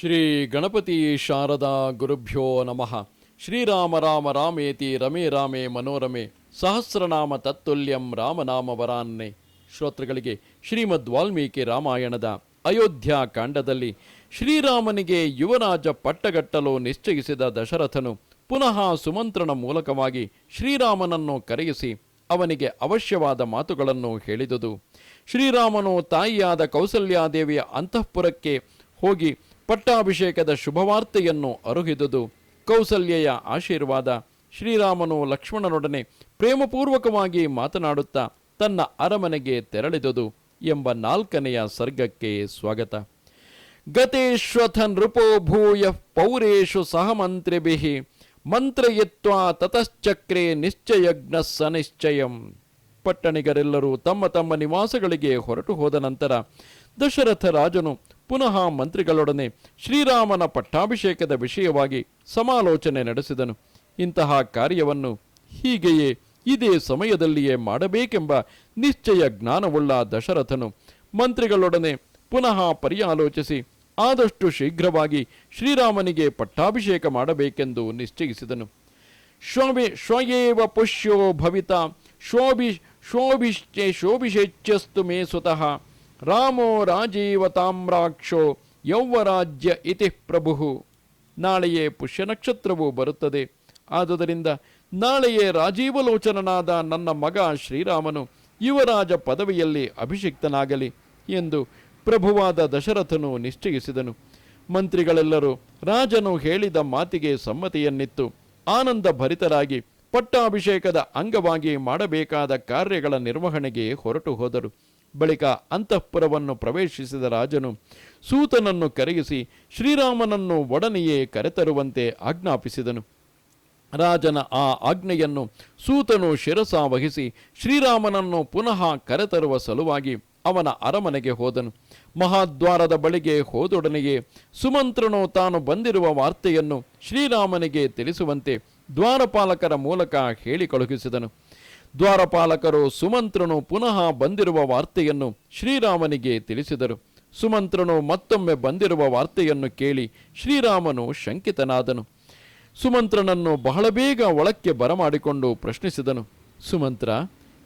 ಶ್ರೀ ಗಣಪತಿ ಶಾರದಾ ಗುರುಭ್ಯೋ ನಮಃ. ಶ್ರೀರಾಮ ರಾಮ ರಾಮೇತಿ ರಮೇ ರಾಮೇ ಮನೋರಮೆ. ಸಹಸ್ರನಾಮ ತತ್ತುಲ್ಯಂ ರಾಮನಾಮ ವರಾನ್ನೆ. ಶ್ರೋತೃಗಳಿಗೆ ಶ್ರೀಮದ್ ವಾಲ್ಮೀಕಿ ರಾಮಾಯಣದ ಅಯೋಧ್ಯ ಕಾಂಡದಲ್ಲಿ ಶ್ರೀರಾಮನಿಗೆ ಯುವರಾಜ ಪಟ್ಟಗಟ್ಟಲು ನಿಶ್ಚಯಿಸಿದ ದಶರಥನು ಪುನಃ ಸುಮಂತ್ರನ ಮೂಲಕವಾಗಿ ಶ್ರೀರಾಮನನ್ನು ಕರೆಯಿಸಿ ಅವನಿಗೆ ಅವಶ್ಯವಾದ ಮಾತುಗಳನ್ನು ಹೇಳಿದುದು. ಶ್ರೀರಾಮನು ತಾಯಿಯಾದ ಕೌಸಲ್ಯಾದೇವಿಯ ಅಂತಃಪುರಕ್ಕೆ ಹೋಗಿ ಪಟ್ಟಾಭಿಷೇಕದ ಶುಭವಾರ್ತೆಯನ್ನು ಅರುಹಿದುದು. ಕೌಸಲ್ಯೆಯ ಆಶೀರ್ವಾದ ಶ್ರೀರಾಮನು ಲಕ್ಷ್ಮಣನೊಡನೆ ಪ್ರೇಮಪೂರ್ವಕವಾಗಿ ಮಾತನಾಡುತ್ತಾ ತನ್ನ ಅರಮನೆಗೆ ತೆರಳಿದುದು ಎಂಬ ನಾಲ್ಕನೆಯ ಸರ್ಗಕ್ಕೆ ಸ್ವಾಗತ. ಗತೇಶ್ವಥ ನೃಪೋ ಭೂಯ ಪೌರೇಶು ಸಹಮಂತ್ರಿಭಿ ಮಂತ್ರಯಿತ್ವಾ ತತಶ್ಚಕ್ರೆ ನಿಶ್ಚಯಜ್ಞ ಸನಿಶ್ಚಯಂ. ಪಟ್ಟಣಿಗರೆಲ್ಲರೂ ತಮ್ಮ ತಮ್ಮ ನಿವಾಸಗಳಿಗೆ ಹೊರಟು ಹೋದ ನಂತರ ದಶರಥ ರಾಜನು ಪುನಃ ಮಂತ್ರಿಗಳೊಡನೆ ಶ್ರೀರಾಮನ ಪಟ್ಟಾಭಿಷೇಕದ ವಿಷಯವಾಗಿ ಸಮಾಲೋಚನೆ ನಡೆಸಿದನು. ಇಂತಹ ಕಾರ್ಯವನ್ನು ಹೀಗೆಯೇ ಇದೇ ಸಮಯದಲ್ಲಿಯೇ ಮಾಡಬೇಕೆಂಬ ನಿಶ್ಚಯ ಜ್ಞಾನವುಳ್ಳ ದಶರಥನು ಮಂತ್ರಿಗಳೊಡನೆ ಪುನಃ ಪರ್ಯಾಲೋಚಿಸಿ ಆದಷ್ಟು ಶೀಘ್ರವಾಗಿ ಶ್ರೀರಾಮನಿಗೆ ಪಟ್ಟಾಭಿಷೇಕ ಮಾಡಬೇಕೆಂದು ನಿಶ್ಚಯಿಸಿದನು. ಶೋಭಿ ಶ್ವಯೇವ ಪುಷ್ಯೋ ಭವಿತ ಶೋಭಿ ಶೋಭಿಶ್ಚೆ ಶೋಭಿಷೇಚ್ಯಸ್ತು ಮೇ ಸುತಃ ರಾಮೋ ರಾಜೀವ ತಾಮ್ರಾಕ್ಷೋ ಯೌವರಾಜ್ಯ ಇತಿ ಪ್ರಭು. ನಾಳೆಯೇ ಪುಷ್ಯ ನಕ್ಷತ್ರವು ಬರುತ್ತದೆ. ಆದುದರಿಂದ ನಾಳೆಯೇ ರಾಜೀವಲೋಚನನಾದ ನನ್ನ ಮಗ ಶ್ರೀರಾಮನು ಯುವರಾಜ ಪದವಿಯಲ್ಲಿ ಅಭಿಷಿಕ್ತನಾಗಲಿ ಎಂದು ಪ್ರಭುವಾದ ದಶರಥನು ನಿಶ್ಚಯಿಸಿದನು. ಮಂತ್ರಿಗಳೆಲ್ಲರೂ ರಾಜನು ಹೇಳಿದ ಮಾತಿಗೆ ಸಮ್ಮತಿಯನ್ನಿತ್ತು. ಆನಂದ ಭರಿತರಾಗಿ ಪಟ್ಟಾಭಿಷೇಕದ ಅಂಗವಾಗಿ ಮಾಡಬೇಕಾದ ಕಾರ್ಯಗಳ ನಿರ್ವಹಣೆಗೆ ಹೊರಟು ಹೋದರು. ಬಳಿಕ ಅಂತಃಪುರವನ್ನು ಪ್ರವೇಶಿಸಿದ ರಾಜನು ಸೂತನನ್ನು ಕರೆಯಿಸಿ ಶ್ರೀರಾಮನನ್ನು ಒಡನೆಯೇ ಕರೆತರುವಂತೆ ಆಜ್ಞಾಪಿಸಿದನು. ರಾಜನ ಆ ಆಜ್ಞೆಯನ್ನು ಸೂತನು ಶಿರಸ ವಹಿಸಿ ಶ್ರೀರಾಮನನ್ನು ಪುನಃ ಕರೆತರುವ ಸಲುವಾಗಿ ಅವನ ಅರಮನೆಗೆ ಹೋದನು. ಮಹಾದ್ವಾರದ ಬಳಿಗೆ ಹೋದೊಡನೆಯೇ ಸುಮಂತ್ರನು ತಾನು ಬಂದಿರುವ ವಾರ್ತೆಯನ್ನು ಶ್ರೀರಾಮನಿಗೆ ತಿಳಿಸುವಂತೆ ದ್ವಾರಪಾಲಕರ ಮೂಲಕ ಹೇಳಿ ಕಳುಹಿಸಿದನು ದ್ವಾರಪಾಲಕರು ಸುಮಂತ್ರನು ಪುನಃ ಬಂದಿರುವ ವಾರ್ತೆಯನ್ನು ಶ್ರೀರಾಮನಿಗೆ ತಿಳಿಸಿದರು. ಸುಮಂತ್ರನು ಮತ್ತೊಮ್ಮೆ ಬಂದಿರುವ ವಾರ್ತೆಯನ್ನು ಕೇಳಿ ಶ್ರೀರಾಮನು ಶಂಕಿತನಾದನು. ಸುಮಂತ್ರನನ್ನು ಬಹಳ ಬೇಗ ಒಳಕ್ಕೆ ಬರಮಾಡಿಕೊಂಡು ಪ್ರಶ್ನಿಸಿದನು. ಸುಮಂತ್ರ,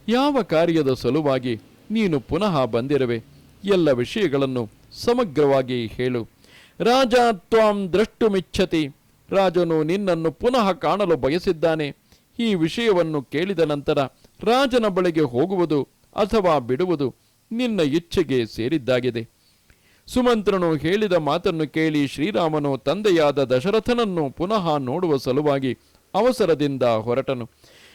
ಯಾವ ಕಾರ್ಯದ ಸಲುವಾಗಿ ನೀನು ಪುನಃ ಬಂದಿರುವೆ? ಎಲ್ಲ ವಿಷಯಗಳನ್ನು ಸಮಗ್ರವಾಗಿ ಹೇಳು. ರಾಜ, ತ್ವಾಂ ದ್ರಷ್ಟುಮಿಚ್ಛತಿ. ರಾಜನು ನಿನ್ನನ್ನು ಪುನಃ ಕಾಣಲು ಬಯಸಿದ್ದಾನೆ. ಈ ವಿಷಯವನ್ನು ಕೇಳಿದ ನಂತರ ರಾಜನ ಬಳಿಗೆ ಹೋಗುವುದು ಅಥವಾ ಬಿಡುವುದು ನಿನ್ನ ಇಚ್ಛೆಗೆ ಸೇರಿದ್ದಾಗಿದೆ. ಸುಮಂತ್ರನು ಹೇಳಿದ ಮಾತನ್ನು ಕೇಳಿ ಶ್ರೀರಾಮನು ತಂದೆಯಾದ ದಶರಥನನ್ನು ಪುನಃ ನೋಡುವ ಸಲುವಾಗಿ ಅವಸರದಿಂದ ಹೊರಟನು.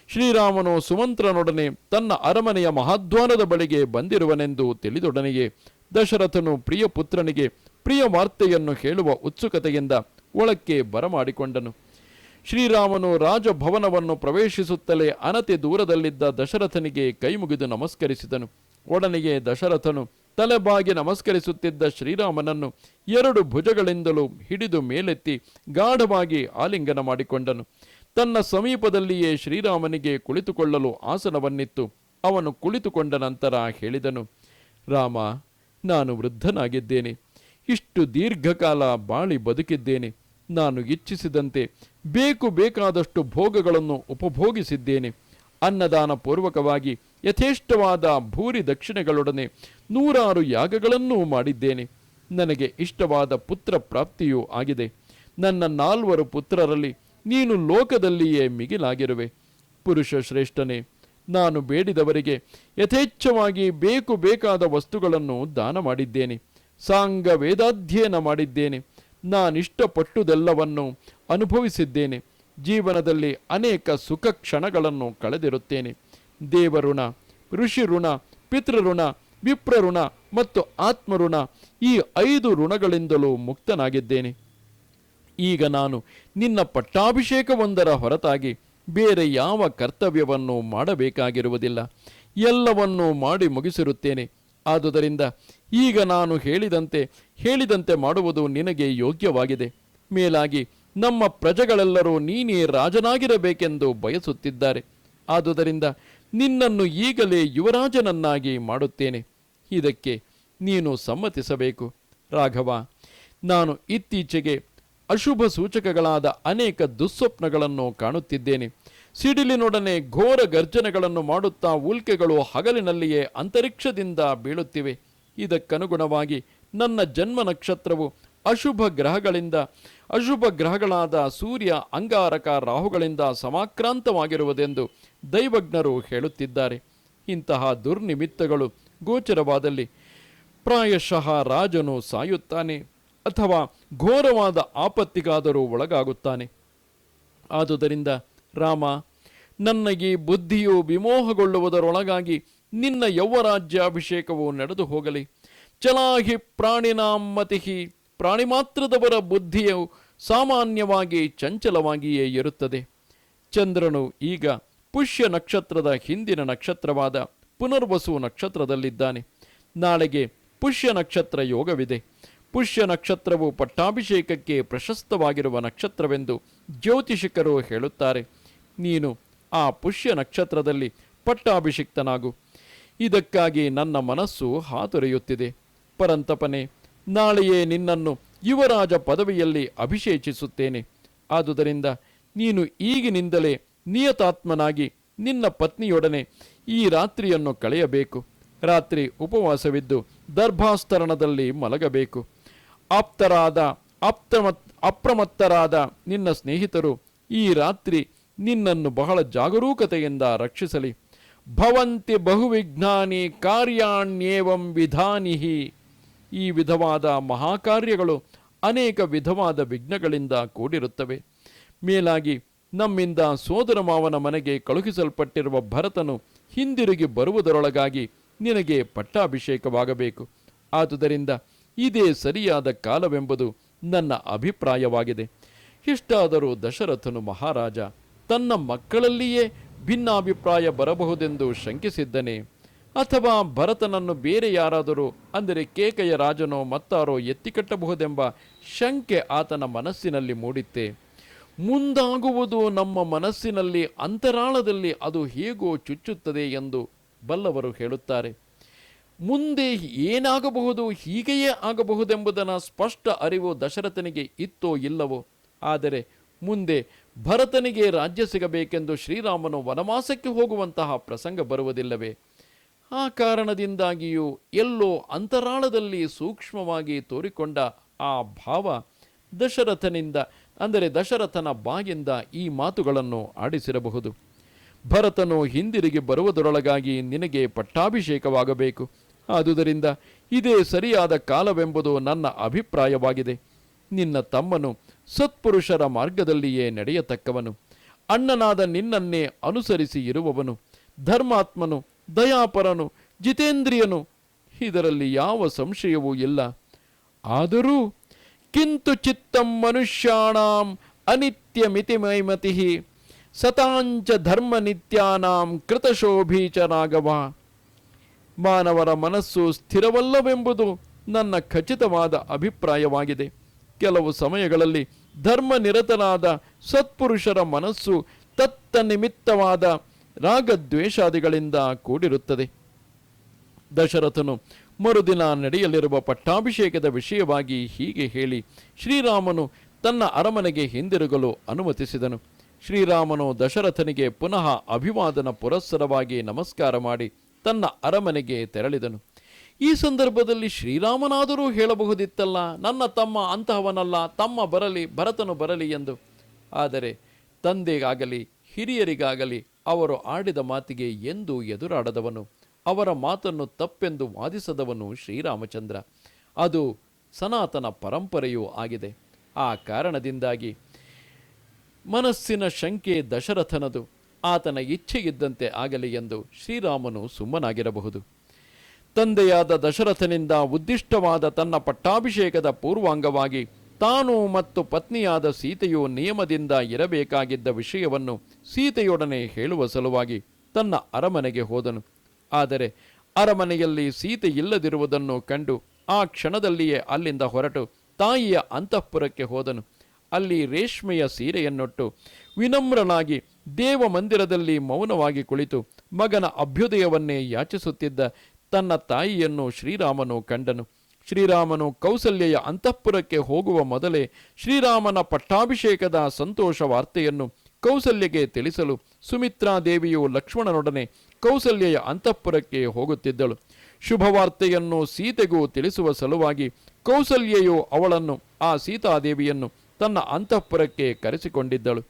ಶ್ರೀರಾಮನು ಸುಮಂತ್ರನೊಡನೆ ತನ್ನ ಅರಮನೆಯ ಮಹಾದ್ವಾನದ ಬಳಿಗೆ ಬಂದಿರುವನೆಂದು ತಿಳಿದೊಡನೆಯೇ ದಶರಥನು ಪ್ರಿಯ ಪುತ್ರನಿಗೆ ಪ್ರಿಯ ವಾರ್ತೆಯನ್ನು ಹೇಳುವ ಉತ್ಸುಕತೆಯಿಂದ ಒಳಕ್ಕೆ ಬರಮಾಡಿಕೊಂಡನು. ಶ್ರೀರಾಮನು ರಾಜಭವನವನ್ನು ಪ್ರವೇಶಿಸುತ್ತಲೇ ಅನತಿ ದೂರದಲ್ಲಿದ್ದ ದಶರಥನಿಗೆ ಕೈಮುಗಿದು ನಮಸ್ಕರಿಸಿದನು. ಒಡನೆಗೆ ದಶರಥನು ತಲೆಬಾಗಿ ನಮಸ್ಕರಿಸುತ್ತಿದ್ದ ಶ್ರೀರಾಮನನ್ನು ಎರಡು ಭುಜಗಳಿಂದಲೂ ಹಿಡಿದು ಮೇಲೆತ್ತಿ ಗಾಢವಾಗಿ ಆಲಿಂಗನ ಮಾಡಿಕೊಂಡನು. ತನ್ನ ಸಮೀಪದಲ್ಲಿಯೇ ಶ್ರೀರಾಮನಿಗೆ ಕುಳಿತುಕೊಳ್ಳಲು ಆಸನವನ್ನಿತ್ತು. ಅವನು ಕುಳಿತುಕೊಂಡ ನಂತರ ಹೇಳಿದನು, ರಾಮ, ನಾನು ವೃದ್ಧನಾಗಿದ್ದೇನೆ. ಇಷ್ಟು ದೀರ್ಘಕಾಲ ಬಾಳಿ ಬದುಕಿದ್ದೇನೆ. ನಾನು ಇಚ್ಛಿಸಿದಂತೆ ಬೇಕು ಬೇಕಾದಷ್ಟು ಭೋಗಗಳನ್ನು ಉಪಭೋಗಿಸಿದ್ದೇನೆ. ಅನ್ನದಾನ ಪೂರ್ವಕವಾಗಿ ಯಥೇಷ್ಟವಾದ ಭೂರಿ ದಕ್ಷಿಣೆಗಳೊಡನೆ ನೂರಾರು ಯಾಗಗಳನ್ನೂ ಮಾಡಿದ್ದೇನೆ. ನನಗೆ ಇಷ್ಟವಾದ ಪುತ್ರ ಪ್ರಾಪ್ತಿಯೂ ಆಗಿದೆ. ನನ್ನ ನಾಲ್ವರು ಪುತ್ರರಲ್ಲಿ ನೀನು ಲೋಕದಲ್ಲಿಯೇ ಮಿಗಿಲಾಗಿರುವೆ. ಪುರುಷ ಶ್ರೇಷ್ಠನೇ, ನಾನು ಬೇಡಿದವರಿಗೆ ಯಥೇಚ್ಛವಾಗಿ ಬೇಕು ಬೇಕಾದ ವಸ್ತುಗಳನ್ನು ದಾನ ಮಾಡಿದ್ದೇನೆ ಸಾಂಗ ವೇದಾಧ್ಯಯನ ಮಾಡಿದ್ದೇನೆ. ನಾನಿಷ್ಟಪಟ್ಟುದೆಲ್ಲವನ್ನು ಅನುಭವಿಸಿದ್ದೇನೆ. ಜೀವನದಲ್ಲಿ ಅನೇಕ ಸುಖ ಕ್ಷಣಗಳನ್ನು ಕಳೆದಿರುತ್ತೇನೆ. ದೇವಋಣ ಋಷಿ ಋಣ ಪಿತೃಋಣ, ವಿಪ್ರಋಣ ಮತ್ತು ಆತ್ಮಋಣ ಈ ಐದು ಋಣಗಳಿಂದಲೂ ಮುಕ್ತನಾಗಿದ್ದೇನೆ. ಈಗ ನಾನು ನಿನ್ನ ಪಟ್ಟಾಭಿಷೇಕವೊಂದರ ಹೊರತಾಗಿ ಬೇರೆ ಯಾವ ಕರ್ತವ್ಯವನ್ನು ಮಾಡಬೇಕಾಗಿರುವುದಿಲ್ಲ. ಎಲ್ಲವನ್ನೂ ಮಾಡಿ ಮುಗಿಸಿರುತ್ತೇನೆ. ಆದುದರಿಂದ ಈಗ ನಾನು ಹೇಳಿದಂತೆ ಹೇಳಿದಂತೆ ಮಾಡುವುದು ನಿನಗೆ ಯೋಗ್ಯವಾಗಿದೆ. ಮೇಲಾಗಿ, ನಮ್ಮ ಪ್ರಜೆಗಳೆಲ್ಲರೂ ನೀನೇ ರಾಜನಾಗಿರಬೇಕೆಂದು ಬಯಸುತ್ತಿದ್ದಾರೆ. ಆದುದರಿಂದ ನಿನ್ನನ್ನು ಈಗಲೇ ಯುವರಾಜನನ್ನಾಗಿ ಮಾಡುತ್ತೇನೆ. ಇದಕ್ಕೆ ನೀನು ಸಮ್ಮತಿಸಬೇಕು. ರಾಘವ, ನಾನು ಇತ್ತೀಚೆಗೆ ಅಶುಭ ಸೂಚಕಗಳಾದ ಅನೇಕ ದುಸ್ವಪ್ನಗಳನ್ನು ಕಾಣುತ್ತಿದ್ದೇನೆ. ಸಿಡಿಲಿನೊಡನೆ ಘೋರ ಗರ್ಜನೆಗಳನ್ನು ಮಾಡುತ್ತಾ ಉಲ್ಕೆಗಳು ಹಗಲಿನಲ್ಲಿಯೇ ಅಂತರಿಕ್ಷದಿಂದ ಬೀಳುತ್ತಿವೆ. ಇದಕ್ಕನುಗುಣವಾಗಿ ನನ್ನ ಜನ್ಮ ನಕ್ಷತ್ರವು ಅಶುಭ ಗ್ರಹಗಳಿಂದ, ಅಶುಭ ಗ್ರಹಗಳಾದ ಸೂರ್ಯ ಅಂಗಾರಕ ರಾಹುಗಳಿಂದ ಸಮಾಕ್ರಾಂತವಾಗಿರುವುದೆಂದು ದೈವಜ್ಞರು ಹೇಳುತ್ತಿದ್ದಾರೆ. ಇಂತಹ ದುರ್ನಿಮಿತ್ತಗಳು ಗೋಚರವಾದಲ್ಲಿ ಪ್ರಾಯಶಃ ರಾಜನು ಸಾಯುತ್ತಾನೆ ಅಥವಾ ಘೋರವಾದ ಆಪತ್ತಿಗಾದರೂ ಒಳಗಾಗುತ್ತಾನೆ. ಆದುದರಿಂದ ರಾಮ ನನ್ನ ಈ ಬುದ್ಧಿಯು ವಿಮೋಹಗೊಳ್ಳುವುದರೊಳಗಾಗಿ ನಿನ್ನ ಯೌವರಾಜ್ಯಾಭಿಷೇಕವು ನಡೆದು ಹೋಗಲಿ. ಚಲಾಹಿ ಪ್ರಾಣಿನಾಮತಿಹಿ ಪ್ರಾಣಿ ಮಾತ್ರದವರ ಬುದ್ಧಿಯು ಸಾಮಾನ್ಯವಾಗಿ ಚಂಚಲವಾಗಿಯೇ ಇರುತ್ತದೆ. ಚಂದ್ರನು ಈಗ ಪುಷ್ಯ ನಕ್ಷತ್ರದ ಹಿಂದಿನ ನಕ್ಷತ್ರವಾದ ಪುನರ್ವಸು ನಕ್ಷತ್ರದಲ್ಲಿದ್ದಾನೆ. ನಾಳೆಗೆ ಪುಷ್ಯ ನಕ್ಷತ್ರ ಯೋಗವಿದೆ. ಪುಷ್ಯ ನಕ್ಷತ್ರವು ಪಟ್ಟಾಭಿಷೇಕಕ್ಕೆ ಪ್ರಶಸ್ತವಾಗಿರುವ ನಕ್ಷತ್ರವೆಂದು ಜ್ಯೋತಿಷಿಕರು ಹೇಳುತ್ತಾರೆ. ನೀನು ಆ ಪುಷ್ಯ ನಕ್ಷತ್ರದಲ್ಲಿ ಪಟ್ಟಾಭಿಷಿಕ್ತನಾಗು. ಇದಕ್ಕಾಗಿ ನನ್ನ ಮನಸ್ಸು ಹಾತೊರೆಯುತ್ತಿದೆ. ಪರಂತಪನೆ, ನಾಳೆಯೇ ನಿನ್ನನ್ನು ಯುವರಾಜ ಪದವಿಯಲ್ಲಿ ಅಭಿಷೇಚಿಸುತ್ತೇನೆ. ಆದುದರಿಂದ ನೀನು ಈಗಿನಿಂದಲೇ ನಿಯತಾತ್ಮನಾಗಿ ನಿನ್ನ ಪತ್ನಿಯೊಡನೆ ಈ ರಾತ್ರಿಯನ್ನು ಕಳೆಯಬೇಕು. ರಾತ್ರಿ ಉಪವಾಸವಿದ್ದು ದರ್ಭಾಸ್ತರಣದಲ್ಲಿ ಮಲಗಬೇಕು. ಆಪ್ತರಾದ ಅಪ್ರಮತ್ ಅಪ್ರಮತ್ತರಾದ ನಿನ್ನ ಸ್ನೇಹಿತರು ಈ ರಾತ್ರಿ ನಿನ್ನನ್ನು ಬಹಳ ಜಾಗರೂಕತೆಯಿಂದ ರಕ್ಷಿಸಲಿ. ಭವಂತಿ ಬಹುವಿಜ್ಞಾನಿ ಕಾರ್ಯಾಣ್ಯೇವಂ ವಿಧಾನಿಹಿ. ಈ ವಿಧವಾದ ಮಹಾಕಾರ್ಯಗಳು ಅನೇಕ ವಿಧವಾದ ವಿಘ್ನಗಳಿಂದ ಕೂಡಿರುತ್ತವೆ. ಮೇಲಾಗಿ ನಮ್ಮಿಂದ ಸೋದರ ಮಾವನ ಮನೆಗೆ ಕಳುಹಿಸಲ್ಪಟ್ಟಿರುವ ಭರತನು ಹಿಂದಿರುಗಿ ಬರುವುದರೊಳಗಾಗಿ ನಿನಗೆ ಪಟ್ಟಾಭಿಷೇಕವಾಗಬೇಕು. ಆದುದರಿಂದ ಇದೇ ಸರಿಯಾದ ಕಾಲವೆಂಬುದು ನನ್ನ ಅಭಿಪ್ರಾಯವಾಗಿದೆ. ಇಷ್ಟಾದರೂ ದಶರಥನು ಮಹಾರಾಜ ತನ್ನ ಮಕ್ಕಳಲ್ಲಿಯೇ ಭಿನ್ನಾಭಿಪ್ರಾಯ ಬರಬಹುದೆಂದು ಶಂಕಿಸಿದ್ದನೆ. ಅಥವಾ ಭರತನನ್ನು ಬೇರೆ ಯಾರಾದರೂ, ಅಂದರೆ ಕೇಕೆಯ ರಾಜನೋ ಮತ್ತಾರೋ ಎತ್ತಿಕಟ್ಟಬಹುದೆಂಬ ಶಂಕೆ ಆತನ ಮನಸ್ಸಿನಲ್ಲಿ ಮೂಡಿತ್ತೆ. ಮುಂದಾಗುವುದು ನಮ್ಮ ಮನಸ್ಸಿನಲ್ಲಿ, ಅಂತರಾಳದಲ್ಲಿ ಅದು ಹೇಗೋ ಚುಚ್ಚುತ್ತದೆ ಎಂದು ಬಲ್ಲವರು ಹೇಳುತ್ತಾರೆ. ಮುಂದೆ ಏನಾಗಬಹುದು, ಹೀಗೆಯೇ ಆಗಬಹುದೆಂಬುದನ್ನು ಸ್ಪಷ್ಟ ಅರಿವು ದಶರಥನಿಗೆ ಇತ್ತೋ ಇಲ್ಲವೋ. ಆದರೆ ಮುಂದೆ ಭರತನಿಗೆ ರಾಜ್ಯ ಸಿಗಬೇಕೆಂದು ಶ್ರೀರಾಮನು ವನವಾಸಕ್ಕೆ ಹೋಗುವಂತಹ ಪ್ರಸಂಗ ಬರುವುದಿಲ್ಲವೇ? ಆ ಕಾರಣದಿಂದಾಗಿಯೂ ಎಲ್ಲೋ ಅಂತರಾಳದಲ್ಲಿ ಸೂಕ್ಷ್ಮವಾಗಿ ತೋರಿಕೊಂಡ ಆ ಭಾವ ದಶರಥನಿಂದ, ಅಂದರೆ ದಶರಥನ ಬಾಯಿಂದ ಈ ಮಾತುಗಳನ್ನು ಆಡಿಸಿರಬಹುದು. ಭರತನು ಹಿಂದಿರುಗಿ ಬರುವುದರೊಳಗಾಗಿ ನಿನಗೆ ಪಟ್ಟಾಭಿಷೇಕವಾಗಬೇಕು. ಆದುದರಿಂದ ಇದೇ ಸರಿಯಾದ ಕಾಲವೆಂಬುದು ನನ್ನ ಅಭಿಪ್ರಾಯವಾಗಿದೆ. ನಿನ್ನ ತಮ್ಮನು ಸತ್ಪುರುಷರ ಮಾರ್ಗದಲ್ಲಿಯೇ ನಡೆಯತಕ್ಕವನು. ಅಣ್ಣನಾದ ನಿನ್ನನ್ನೇ ಅನುಸರಿಸಿ ಇರುವವನು, ಧರ್ಮಾತ್ಮನು, ದಯಾಪರನು, ಜಿತೇಂದ್ರಿಯನು, ಇದರಲ್ಲಿ ಯಾವ ಸಂಶಯವೂ ಇಲ್ಲ. ಆದರೂ ಕಿಂತು ಚಿತ್ತಂ ಮನುಷ್ಯಾಣಾಂ ಅನಿತ್ಯ ಮಿತಿಮೈಮತಿ ಸತಾಂಚ ಧರ್ಮ ನಿತ್ಯಾನಾಂ ಕೃತಶೋಭೀಚ ರಾಘವ ಮಾನವರ ಮನಸ್ಸು ಸ್ಥಿರವಲ್ಲವೆಂಬುದು ನನ್ನ ಖಚಿತವಾದ ಅಭಿಪ್ರಾಯವಾಗಿದೆ. ಕೆಲವು ಸಮಯಗಳಲ್ಲಿ ಧರ್ಮನಿರತನಾದ ಸತ್ಪುರುಷರ ಮನಸ್ಸು ತತ್ತ ನಿಮಿತ್ತವಾದ ರಾಗದ್ವೇಷಾದಿಗಳಿಂದ ಕೂಡಿರುತ್ತದೆ. ದಶರಥನು ಮರುದಿನ ನಡೆಯಲಿರುವ ಪಟ್ಟಾಭಿಷೇಕದ ವಿಷಯವಾಗಿ ಹೀಗೆ ಹೇಳಿ ಶ್ರೀರಾಮನು ತನ್ನ ಅರಮನೆಗೆ ಹಿಂದಿರುಗಲು ಅನುಮತಿಸಿದನು. ಶ್ರೀರಾಮನು ದಶರಥನಿಗೆ ಪುನಃ ಅಭಿವಾದನ ಪುರಸ್ಸರವಾಗಿ ನಮಸ್ಕಾರ ಮಾಡಿ ತನ್ನ ಅರಮನೆಗೆ ತೆರಳಿದನು. ಈ ಸಂದರ್ಭದಲ್ಲಿ ಶ್ರೀರಾಮನಾದರೂ ಹೇಳಬಹುದಿತ್ತಲ್ಲ, ನನ್ನ ತಮ್ಮ ಅಂತಹವನಲ್ಲ, ತಮ್ಮ ಬರಲಿ, ಭರತನು ಬರಲಿ ಎಂದು. ಆದರೆ ತಂದೆಗಾಗಲಿ, ಹಿರಿಯರಿಗಾಗಲಿ ಅವರು ಆಡಿದ ಮಾತಿಗೆ ಎಂದೂ ಎದುರಾಡದವನು, ಅವರ ಮಾತನ್ನು ತಪ್ಪೆಂದು ವಾದಿಸದವನು ಶ್ರೀರಾಮಚಂದ್ರ. ಅದು ಸನಾತನ ಪರಂಪರೆಯೂ ಆಗಿದೆ. ಆ ಕಾರಣದಿಂದಾಗಿ ಮನಸ್ಸಿನ ಶಂಕೆ ದಶರಥನದು, ಆತನ ಇಚ್ಛೆಯಿದ್ದಂತೆ ಆಗಲಿ ಎಂದು ಶ್ರೀರಾಮನು ಸುಮ್ಮನಾಗಿರಬಹುದು. ತಂದೆಯಾದ ದಶರಥನಿಂದ ಉದ್ದಿಷ್ಟವಾದ ತನ್ನ ಪಟ್ಟಾಭಿಷೇಕದ ಪೂರ್ವಾಂಗವಾಗಿ ತಾನು ಮತ್ತು ಪತ್ನಿಯಾದ ಸೀತೆಯು ನಿಯಮದಿಂದ ಇರಬೇಕಾಗಿದ್ದ ವಿಷಯವನ್ನು ಸೀತೆಯೊಡನೆ ಹೇಳುವ ಸಲುವಾಗಿ ತನ್ನ ಅರಮನೆಗೆ ಹೋದನು. ಆದರೆ ಅರಮನೆಯಲ್ಲಿ ಸೀತೆ ಇಲ್ಲದಿರುವುದನ್ನು ಕಂಡು ಆ ಕ್ಷಣದಲ್ಲಿಯೇ ಅಲ್ಲಿಂದ ಹೊರಟು ತಾಯಿಯ ಅಂತಃಪುರಕ್ಕೆ ಹೋದನು. ಅಲ್ಲಿ ರೇಷ್ಮೆಯ ಸೀರೆಯನ್ನೊಟ್ಟು ವಿನಮ್ರನಾಗಿ ದೇವ ಮಂದಿರದಲ್ಲಿ ಮೌನವಾಗಿ ಕುಳಿತು ಮಗನ ಅಭ್ಯುದಯವನ್ನೇ ಯಾಚಿಸುತ್ತಿದ್ದ ತನ್ನ ತಾಯಿಯನ್ನು ಶ್ರೀರಾಮನು ಕಂಡನು. ಶ್ರೀರಾಮನು ಕೌಸಲ್ಯೆಯ ಅಂತಃಪುರಕ್ಕೆ ಹೋಗುವ ಮೊದಲೇ ಶ್ರೀರಾಮನ ಪಟ್ಟಾಭಿಷೇಕದ ಸಂತೋಷ ವಾರ್ತೆಯನ್ನು ಕೌಸಲ್ಯಗೆ ತಿಳಿಸಲು ಸುಮಿತ್ರಾದೇವಿಯು ಲಕ್ಷ್ಮಣನೊಡನೆ ಕೌಸಲ್ಯೆಯ ಅಂತಃಪುರಕ್ಕೆ ಹೋಗುತ್ತಿದ್ದಳು. ಶುಭವಾರ್ತೆಯನ್ನು ಸೀತೆಗೂ ತಿಳಿಸುವ ಸಲುವಾಗಿ ಕೌಸಲ್ಯೆಯು ಅವಳನ್ನು, ಆ ಸೀತಾದೇವಿಯನ್ನು ತನ್ನ ಅಂತಃಪುರಕ್ಕೆ ಕರೆಸಿಕೊಂಡಿದ್ದಳು.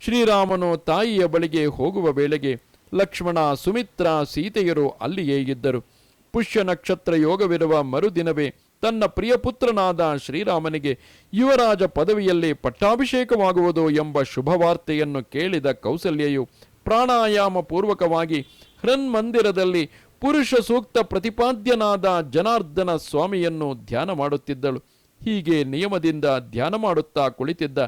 ಶ್ರೀರಾಮನು ತಾಯಿಯ ಬಳಿಗೆ ಹೋಗುವ ವೇಳೆಗೆ ಲಕ್ಷ್ಮಣ, ಸುಮಿತ್ರ, ಸೀತೆಯರು ಅಲ್ಲಿಯೇ ಇದ್ದರು. ಪುಷ್ಯ ನಕ್ಷತ್ರ ಯೋಗವಿರುವ ಮರುದಿನವೇ ತನ್ನ ಪ್ರಿಯ ಪುತ್ರನಾದ ಶ್ರೀರಾಮನಿಗೆ ಯುವರಾಜ ಪದವಿಯಲ್ಲಿ ಪಟ್ಟಾಭಿಷೇಕವಾಗುವುದು ಎಂಬ ಶುಭವಾರ್ತೆಯನ್ನು ಕೇಳಿದ ಕೌಸಲ್ಯೆಯು ಪ್ರಾಣಾಯಾಮ ಪೂರ್ವಕವಾಗಿ ಹೃನ್ಮಂದಿರದಲ್ಲಿ ಪುರುಷ ಸೂಕ್ತ ಪ್ರತಿಪಾದ್ಯನಾದ ಜನಾರ್ದನ ಸ್ವಾಮಿಯನ್ನು ಧ್ಯಾನ ಮಾಡುತ್ತಿದ್ದಳು. ಹೀಗೆ ನಿಯಮದಿಂದ ಧ್ಯಾನ ಮಾಡುತ್ತಾ ಕುಳಿತಿದ್ದ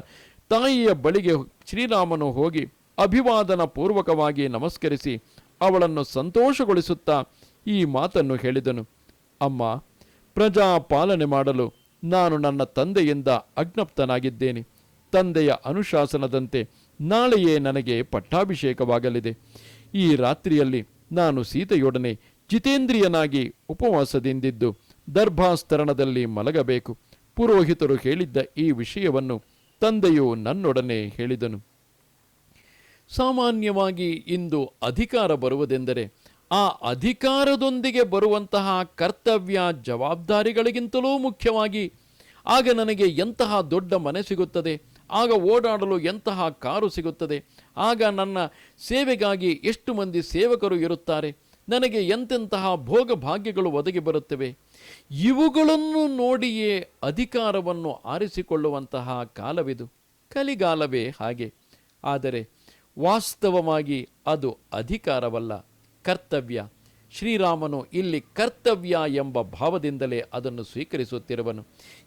ತಾಯಿಯ ಬಳಿಗೆ ಶ್ರೀರಾಮನು ಹೋಗಿ ಅಭಿವಾದನ ಪೂರ್ವಕವಾಗಿ ನಮಸ್ಕರಿಸಿ ಅವಳನ್ನು ಸಂತೋಷಗೊಳಿಸುತ್ತಾ ಈ ಮಾತನ್ನು ಹೇಳಿದನು. ಅಮ್ಮ ಪ್ರಜಾ ಪಾಲನೆ ಮಾಡಲು ನಾನು ನನ್ನ ತಂದೆಯಿಂದ ಅಜ್ಞಪ್ತನಾಗಿದ್ದೇನೆ. ತಂದೆಯ ಅನುಶಾಸನದಂತೆ ನಾಳೆಯೇ ನನಗೆ ಪಟ್ಟಾಭಿಷೇಕವಾಗಲಿದೆ. ಈ ರಾತ್ರಿಯಲ್ಲಿ ನಾನು ಸೀತೆಯೊಡನೆ ಜಿತೇಂದ್ರಿಯನಾಗಿ ಉಪವಾಸದಿಂದಿದ್ದು ದರ್ಭಾಸ್ತರಣದಲ್ಲಿ ಮಲಗಬೇಕು. ಪುರೋಹಿತರು ಹೇಳಿದ್ದ ಈ ವಿಷಯವನ್ನು ತಂದೆಯು ನನ್ನೊಡನೆ ಹೇಳಿದನು. ಸಾಮಾನ್ಯವಾಗಿ ಇಂದು ಅಧಿಕಾರ ಬರುವುದೆಂದರೆ ಆ ಅಧಿಕಾರದೊಂದಿಗೆ ಬರುವಂತಹ ಕರ್ತವ್ಯ ಜವಾಬ್ದಾರಿಗಳಿಗಿಂತಲೂ ಮುಖ್ಯವಾಗಿ, ಆಗ ನನಗೆ ಎಂತಹ ದೊಡ್ಡ ಮನೆ ಸಿಗುತ್ತದೆ, ಆಗ ಓಡಾಡಲು ಎಂತಹ ಕಾರು ಸಿಗುತ್ತದೆ, ಆಗ ನನ್ನ ಸೇವೆಗಾಗಿ ಎಷ್ಟು ಮಂದಿ ಸೇವಕರು ಇರುತ್ತಾರೆ, ನನಗೆ ಎಂತೆಂತಹ ಭೋಗ ಭಾಗ್ಯಗಳು ಒದಗಿ ಬರುತ್ತವೆ. ಇವುಗಳನ್ನು ನೋಡಿಯೇ ಅಧಿಕಾರವನ್ನು ಆರಿಸಿಕೊಳ್ಳುವಂತಹ ಕಾಲವಿದು, ಕಲಿಗಾಲವೇ ಹಾಗೆ. ಆದರೆ ವಾಸ್ತವವಾಗಿ ಅದು ಅಧಿಕಾರವಲ್ಲ. ಕರ್ತವ್ಯ. ಶ್ರೀರಾಮನು ಇಲ್ಲಿ ಕರ್ತವ್ಯ ಎಂಬ ಭಾವದಿಂದಲೇ ಅದನ್ನು ಸ್ವೀಕರಿಸುತ್ತಿರುವನು.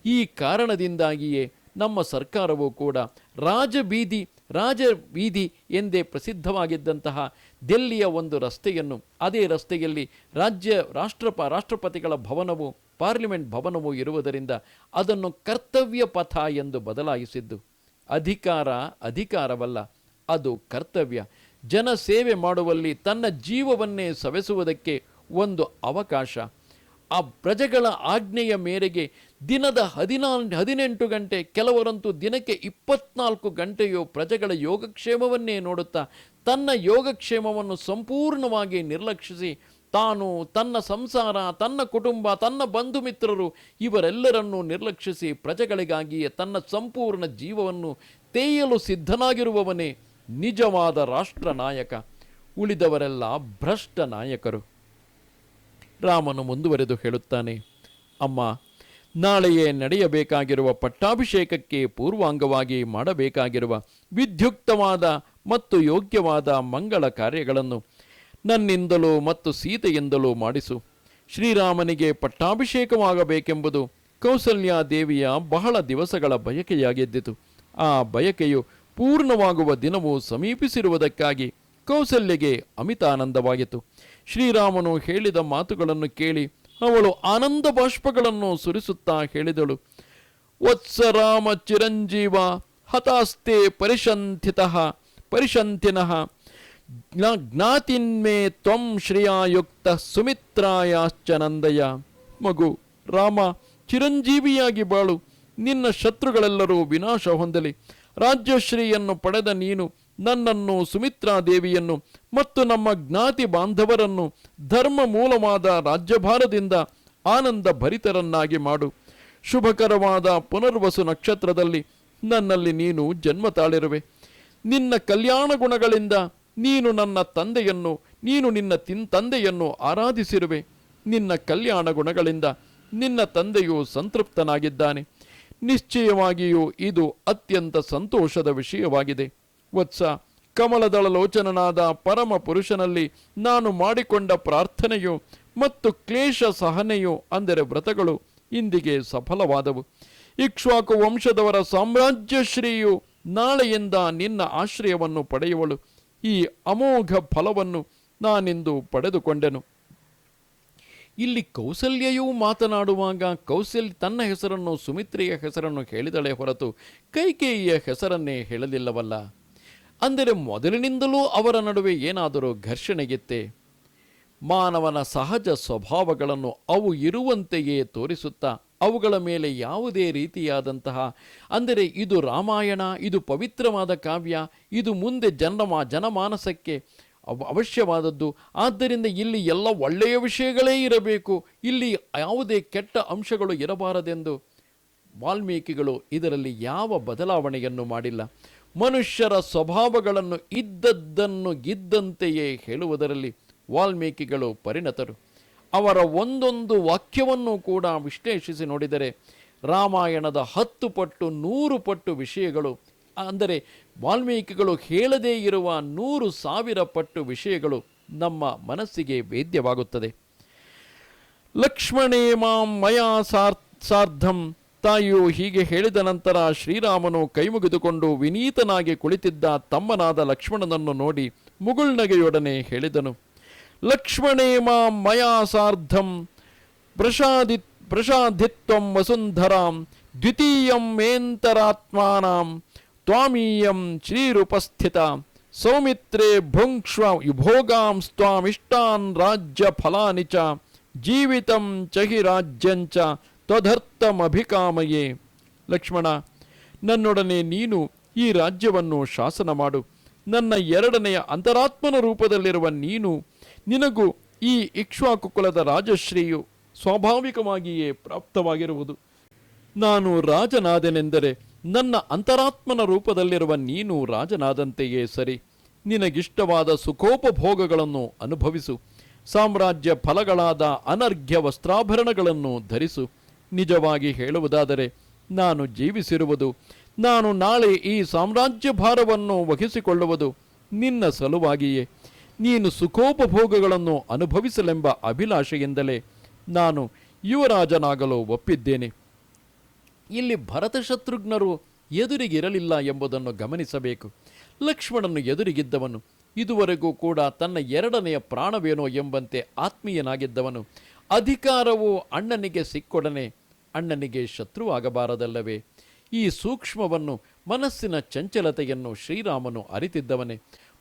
ಈ ಕಾರಣದಿಂದಾಗಿಯೇ ನಮ್ಮ ಸರ್ಕಾರವು ಕೂಡ ರಾಜಬೀದಿ ರಾಜಬೀದಿ ಎಂದೇ ಪ್ರಸಿದ್ಧವಾಗಿದ್ದಂತಹ ದೆಲ್ಲಿಯ ಒಂದು ರಸ್ತೆಯನ್ನು, ಅದೇ ರಸ್ತೆಯಲ್ಲಿ ರಾಜ್ಯ ರಾಷ್ಟ್ರಪ ರಾಷ್ಟ್ರಪತಿಗಳ ಭವನವು, ಪಾರ್ಲಿಮೆಂಟ್ ಭವನವು ಇರುವುದರಿಂದ ಅದನ್ನು ಕರ್ತವ್ಯ ಪಥ ಎಂದು ಬದಲಾಯಿಸಿದ್ದು. ಅಧಿಕಾರ ಅಧಿಕಾರವಲ್ಲ, ಅದು ಕರ್ತವ್ಯ. ಜನ ಸೇವೆ ಮಾಡುವಲ್ಲಿ ತನ್ನ ಜೀವವನ್ನೇ ಸವೆಸುವುದಕ್ಕೆ ಒಂದು ಅವಕಾಶ. ಆ ಪ್ರಜೆಗಳ ಆಜ್ಞೆಯ ಮೇರೆಗೆ ದಿನದ ಹದಿನಾ ಹದಿನೆಂಟು ಗಂಟೆ ಕೆಲವರಂತೂ ದಿನಕ್ಕೆ ಇಪ್ಪತ್ನಾಲ್ಕು ಗಂಟೆಯು ಪ್ರಜೆಗಳ ಯೋಗಕ್ಷೇಮವನ್ನೇ ನೋಡುತ್ತಾ, ತನ್ನ ಯೋಗಕ್ಷೇಮವನ್ನು ಸಂಪೂರ್ಣವಾಗಿ ನಿರ್ಲಕ್ಷಿಸಿ, ತಾನು ತನ್ನ ಸಂಸಾರ, ತನ್ನ ಕುಟುಂಬ, ತನ್ನ ಬಂಧು ಮಿತ್ರರು ಇವರೆಲ್ಲರನ್ನೂ ನಿರ್ಲಕ್ಷಿಸಿ ಪ್ರಜೆಗಳಿಗಾಗಿಯೇ ತನ್ನ ಸಂಪೂರ್ಣ ಜೀವವನ್ನು ತೇಯಲು ಸಿದ್ಧನಾಗಿರುವವನೇ ನಿಜವಾದ ರಾಷ್ಟ್ರ ನಾಯಕ, ಉಳಿದವರೆಲ್ಲ ಭ್ರಷ್ಟ ನಾಯಕರು. ರಾಮನು ಮುಂದುವರೆದು ಹೇಳುತ್ತಾನೆ, ಅಮ್ಮ, ನಾಳೆಯೇ ನಡೆಯಬೇಕಾಗಿರುವ ಪಟ್ಟಾಭಿಷೇಕಕ್ಕೆ ಪೂರ್ವಾಂಗವಾಗಿ ಮಾಡಬೇಕಾಗಿರುವ ವಿದ್ಯುಕ್ತವಾದ ಮತ್ತು ಯೋಗ್ಯವಾದ ಮಂಗಳ ಕಾರ್ಯಗಳನ್ನು ನನ್ನಿಂದಲೂ ಮತ್ತು ಸೀತೆಯಿಂದಲೂ ಮಾಡಿಸು. ಶ್ರೀರಾಮನಿಗೆ ಪಟ್ಟಾಭಿಷೇಕವಾಗಬೇಕೆಂಬುದು ಕೌಸಲ್ಯಾದೇವಿಯ ಬಹಳ ದಿವಸಗಳ ಬಯಕೆಯಾಗಿದ್ದಿತು. ಆ ಬಯಕೆಯು ಪೂರ್ಣವಾಗುವ ದಿನವು ಸಮೀಪಿಸಿರುವುದಕ್ಕಾಗಿ ಕೌಸಲ್ಯಗೆ ಅಮಿತಾನಂದವಾಯಿತು. ಶ್ರೀರಾಮನು ಹೇಳಿದ ಮಾತುಗಳನ್ನು ಕೇಳಿ ಅವಳು ಆನಂದ ಬಾಷ್ಪಗಳನ್ನು ಸುರಿಸುತ್ತಾ ಹೇಳಿದಳು. ವತ್ಸರಾಮ ಚಿರಂಜೀವ ಹತಾಸ್ತೆ ಪರಿಶಂಥಿತ, ಪರಿಶಂಥಿನಃ, ಜ್ಞಾ ಜ್ಞಾತಿನ್ಮೇ ತ್ವಂ ಶ್ರೇಯಾಯುಕ್ತ ಸುಮಿತ್ರಾಯಾಶ್ಚ ನಂದಯ. ಮಗು ರಾಮ, ಚಿರಂಜೀವಿಯಾಗಿ ಬಾಳು. ನಿನ್ನ ಶತ್ರುಗಳೆಲ್ಲರೂ ವಿನಾಶ ಹೊಂದಲಿ. ರಾಜ್ಯಶ್ರೀಯನ್ನು ಪಡೆದ ನೀನು ನನ್ನನ್ನು ಸುಮಿತ್ರಾದೇವಿಯನ್ನು ಮತ್ತು ನಮ್ಮ ಜ್ಞಾತಿ ಬಾಂಧವರನ್ನು ಧರ್ಮ ಮೂಲವಾದ ರಾಜ್ಯಭಾರದಿಂದ ಆನಂದ ಭರಿತರನ್ನಾಗಿ ಮಾಡು. ಶುಭಕರವಾದ ಪುನರ್ವಸು ನಕ್ಷತ್ರದಲ್ಲಿ ನನ್ನಲ್ಲಿ ನೀನು ಜನ್ಮ ತಾಳಿರುವೆ. ನಿನ್ನ ಕಲ್ಯಾಣ ಗುಣಗಳಿಂದ ನೀನು ನನ್ನ ತಂದೆಯನ್ನು, ನೀನು ನಿನ್ನ ತಿನ್ ತಂದೆಯನ್ನು ಆರಾಧಿಸಿರುವೆ. ನಿನ್ನ ಕಲ್ಯಾಣ ಗುಣಗಳಿಂದ ನಿನ್ನ ತಂದೆಯು ಸಂತೃಪ್ತನಾಗಿದ್ದಾನೆ. ನಿಶ್ಚಯವಾಗಿಯೂ ಇದು ಅತ್ಯಂತ ಸಂತೋಷದ ವಿಷಯವಾಗಿದೆ. ವತ್ಸ, ಕಮಲದಳ ಲೋಚನನಾದ ಪರಮ ಪುರುಷನಲ್ಲಿ ನಾನು ಮಾಡಿಕೊಂಡ ಪ್ರಾರ್ಥನೆಯು ಮತ್ತು ಕ್ಲೇಶ ಸಹನೆಯು ಅಂದರೆ ವ್ರತಗಳು ಇಂದಿಗೆ ಸಫಲವಾದವು. ಇಕ್ಷ್ವಾಕು ವಂಶದವರ ಸಾಮ್ರಾಜ್ಯಶ್ರೀಯು ನಾಳೆಯಿಂದ ನಿನ್ನ ಆಶ್ರಯವನ್ನು ಪಡೆಯುವಳು. ಈ ಅಮೋಘ ಫಲವನ್ನು ನಾನಿಂದು ಪಡೆದುಕೊಂಡೆನು. ಇಲ್ಲಿ ಕೌಸಲ್ಯೆಯೂ ಮಾತನಾಡುವಾಗ ಕೌಸಲ್ಯ ತನ್ನ ಹೆಸರನ್ನು, ಸುಮಿತ್ರೆಯ ಹೆಸರನ್ನು ಹೇಳಿದಳೆ ಹೊರತು ಕೈಕೇಯಿಯ ಹೆಸರನ್ನೇ ಹೇಳಲಿಲ್ಲವಲ್ಲ. ಅಂದರೆ ಮೊದಲಿನಿಂದಲೂ ಅವರ ನಡುವೆ ಏನಾದರೂ ಘರ್ಷಣೆಗಿತ್ತೆ? ಮಾನವನ ಸಹಜ ಸ್ವಭಾವಗಳನ್ನು ಅವು ಇರುವಂತೆಯೇ ತೋರಿಸುತ್ತಾ, ಅವುಗಳ ಮೇಲೆ ಯಾವುದೇ ರೀತಿಯಾದಂತಹ, ಅಂದರೆ ಇದು ರಾಮಾಯಣ, ಇದು ಪವಿತ್ರವಾದ ಕಾವ್ಯ, ಇದು ಮುಂದೆ ಜನ ಜನಮಾನಸಕ್ಕೆ ಅವಶ್ಯವಾದದ್ದು. ಆದ್ದರಿಂದ ಇಲ್ಲಿ ಎಲ್ಲ ಒಳ್ಳೆಯ ವಿಷಯಗಳೇ ಇರಬೇಕು. ಇಲ್ಲಿ ಯಾವುದೇ ಕೆಟ್ಟ ಅಂಶಗಳು ಇರಬಾರದೆಂದು ವಾಲ್ಮೀಕಿಗಳು ಇದರಲ್ಲಿ ಯಾವ ಬದಲಾವಣೆಯನ್ನು ಮಾಡಿಲ್ಲ. ಮನುಷ್ಯರ ಸ್ವಭಾವಗಳನ್ನು ಇದ್ದದ್ದನ್ನು ಗಿದ್ದಂತೆಯೇ ಹೇಳುವುದರಲ್ಲಿ ವಾಲ್ಮೀಕಿಗಳು ಪರಿಣತರು. ಅವರ ಒಂದೊಂದು ವಾಕ್ಯವನ್ನು ಕೂಡ ವಿಶ್ಲೇಷಿಸಿ ನೋಡಿದರೆ ರಾಮಾಯಣದ ಹತ್ತು ಪಟ್ಟು, ನೂರು ಪಟ್ಟು ವಿಷಯಗಳು ಅಂದರೆ ವಾಲ್ಮೀಕಿಗಳು ಹೇಳದೇ ಇರುವ ನೂರು ಸಾವಿರ ಪಟ್ಟು ವಿಷಯಗಳು ನಮ್ಮ ಮನಸ್ಸಿಗೆ ವೇದ್ಯವಾಗುತ್ತದೆ. ಲಕ್ಷ್ಮಣೇ ಮಾಂ ಮಯಾ ಸಾರ್, ಸಾರ್ಧಂ. ತಾಯಿಯು ಹೀಗೆ ಹೇಳಿದ ನಂತರ ಶ್ರೀರಾಮನು ಕೈಮುಗಿದುಕೊಂಡು ವಿನೀತನಾಗಿ ಕುಳಿತಿದ್ದ ತಮ್ಮನಾದ ಲಕ್ಷ್ಮಣನನ್ನು ನೋಡಿ ಮುಗುಳ್ನಗೆಯೊಡನೆ ಹೇಳಿದನು. ಲಕ್ಷ್ಮಣೇ ಮಾಂ ಮಯಾ ಸಾರ್ಧಂ. ಪ್ರಸಾದಿ, ಪ್ರಸಾದಿತ್ವಂ ವಸುಂಧರಾಂ. ದ್ವಿತೀಯಂ ಮೇಂತರಾತ್ಮಾನಾಂ. ತ್ವಾಮೀಯಂ ಶ್ರೀರುಪಸ್ಥಿತ. ಸೌಮಿತ್ರೇ ಭುಂಕ್ಷ್ವ ವಿಭೋಗಾಂ ಸ್ವಾಮಿಷ್ಟಾನ್ ರಾಜ್ಯ ಫಲಾನಿ ಚ. ಜೀವಿತಂ ಚಹಿ ರಾಜ್ಯಂಚ ತ್ವಧರ್ಥಮಭಿಕಾಮಯೇ. ಲಕ್ಷ್ಮಣ, ನನ್ನೊಡನೆ ನೀನು ಈ ರಾಜ್ಯವನ್ನು ಶಾಸನ ಮಾಡು. ನನ್ನ ಎರಡನೆಯ ಅಂತರಾತ್ಮನ ರೂಪದಲ್ಲಿರುವ ನೀನು ನಿನಗೂ ಈ ಇಕ್ಷ್ವಾಕು ಕುಲದ ರಾಜಶ್ರೀಯು ಸ್ವಾಭಾವಿಕವಾಗಿಯೇ ಪ್ರಾಪ್ತವಾಗಿರುವುದು. ನಾನು ರಾಜನಾದೆನೆಂದರೆ ನನ್ನ ಅಂತರಾತ್ಮನ ರೂಪದಲ್ಲಿರುವ ನೀನು ರಾಜನಾದಂತೆಯೇ ಸರಿ. ನಿನಗಿಷ್ಟವಾದ ಸುಖೋಪಭೋಗಗಳನ್ನು ಅನುಭವಿಸು. ಸಾಮ್ರಾಜ್ಯ ಫಲಗಳಾದ ಅನರ್ಘ್ಯ ವಸ್ತ್ರಾಭರಣಗಳನ್ನು ಧರಿಸು. ನಿಜವಾಗಿ ಹೇಳುವುದಾದರೆ, ನಾನು ಜೀವಿಸಿರುವುದು, ನಾನು ನಾಳೆ ಈ ಸಾಮ್ರಾಜ್ಯ ಭಾರವನ್ನು ವಹಿಸಿಕೊಳ್ಳುವುದು ನಿನ್ನ ಸಲುವಾಗಿಯೇ. ನೀನು ಸುಖೋಪಭೋಗಗಳನ್ನು ಅನುಭವಿಸಲೆಂಬ ಅಭಿಲಾಷೆಯಿಂದಲೇ ನಾನು ಯುವರಾಜನಾಗಲು ಒಪ್ಪಿದ್ದೇನೆ. ಇಲ್ಲಿ ಭರತ ಶತ್ರುಘ್ನರು ಎದುರಿಗಿರಲಿಲ್ಲ ಎಂಬುದನ್ನು ಗಮನಿಸಬೇಕು. ಲಕ್ಷ್ಮಣನು ಎದುರಿಗಿದ್ದವನು. ಇದುವರೆಗೂ ಕೂಡ ತನ್ನ ಎರಡನೆಯ ಪ್ರಾಣವೇನೋ ಎಂಬಂತೆ ಆತ್ಮೀಯನಾಗಿದ್ದವನು. ಅಧಿಕಾರವು ಅಣ್ಣನಿಗೆ ಸಿಕ್ಕೊಡನೆ. ಅಣ್ಣನಿಗೆ ಶತ್ರುವಾಗಬಾರದಲ್ಲವೇ ಈ ಸೂಕ್ಷ್ಮವನ್ನು ಮನಸ್ಸಿನ ಚಂಚಲತೆಯನ್ನು ಶ್ರೀರಾಮನು ಅರಿತಿದ್ದವನೇ.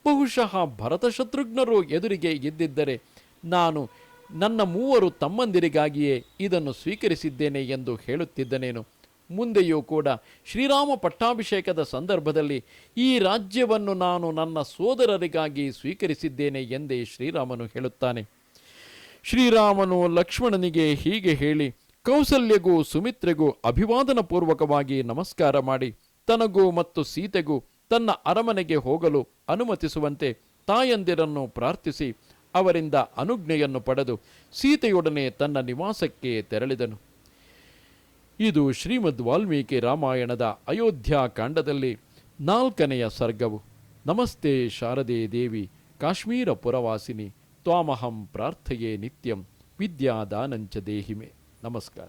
ಬಹುಶಃ ಭರತ ಶತ್ರುಘ್ನರು ಎದುರಿಗೆ ಇದ್ದಿದ್ದರೆ ನಾನು ನನ್ನ ಮೂವರು ತಮ್ಮಂದಿರಿಗಾಗಿಯೇ ಇದನ್ನು ಸ್ವೀಕರಿಸಿದ್ದೇನೆ ಎಂದು ಹೇಳುತ್ತಿದ್ದನೇನು? ಮುಂದೆಯೂ ಕೂಡ ಶ್ರೀರಾಮ ಪಟ್ಟಾಭಿಷೇಕದ ಸಂದರ್ಭದಲ್ಲಿ ಈ ರಾಜ್ಯವನ್ನು ನಾನು ನನ್ನ ಸೋದರರಿಗಾಗಿ ಸ್ವೀಕರಿಸಿದ್ದೇನೆ ಎಂದೇ ಶ್ರೀರಾಮನು ಹೇಳುತ್ತಾನೆ. ಶ್ರೀರಾಮನು ಲಕ್ಷ್ಮಣನಿಗೆ ಹೀಗೆ ಹೇಳಿ, ಕೌಸಲ್ಯಗೂ ಸುಮಿತ್ರೆಗೂ ಅಭಿವಾದನ ಪೂರ್ವಕವಾಗಿ ನಮಸ್ಕಾರ ಮಾಡಿ, ತನಗೂ ಮತ್ತು ಸೀತೆಗೂ ತನ್ನ ಅರಮನೆಗೆ ಹೋಗಲು ಅನುಮತಿಸುವಂತೆ ತಾಯಂದಿರನ್ನು ಪ್ರಾರ್ಥಿಸಿ, ಅವರಿಂದ ಅನುಜ್ಞೆಯನ್ನು ಪಡೆದು ಸೀತೆಯೊಡನೆ ತನ್ನ ನಿವಾಸಕ್ಕೆ ತೆರಳಿದನು. ಇದು ಶ್ರೀಮದ್ ವಾಲ್ಮೀಕಿ ರಾಮಾಯಣದ ಅಯೋಧ್ಯ ಕಾಂಡದಲ್ಲಿ ನಾಲ್ಕನೆಯ ಸರ್ಗವು. ನಮಸ್ತೆ ಶಾರದೆ ದೇವಿ, ಕಾಶ್ಮೀರ ಪುರವಾಸಿನಿ, ತ್ವಾಮಹಂ ಪ್ರಾರ್ಥಯೇ ನಿತ್ಯಂ, ವಿದ್ಯಾದಾನಂಚ ದೇಹಿಮೆ. ನಮಸ್ಕಾರ.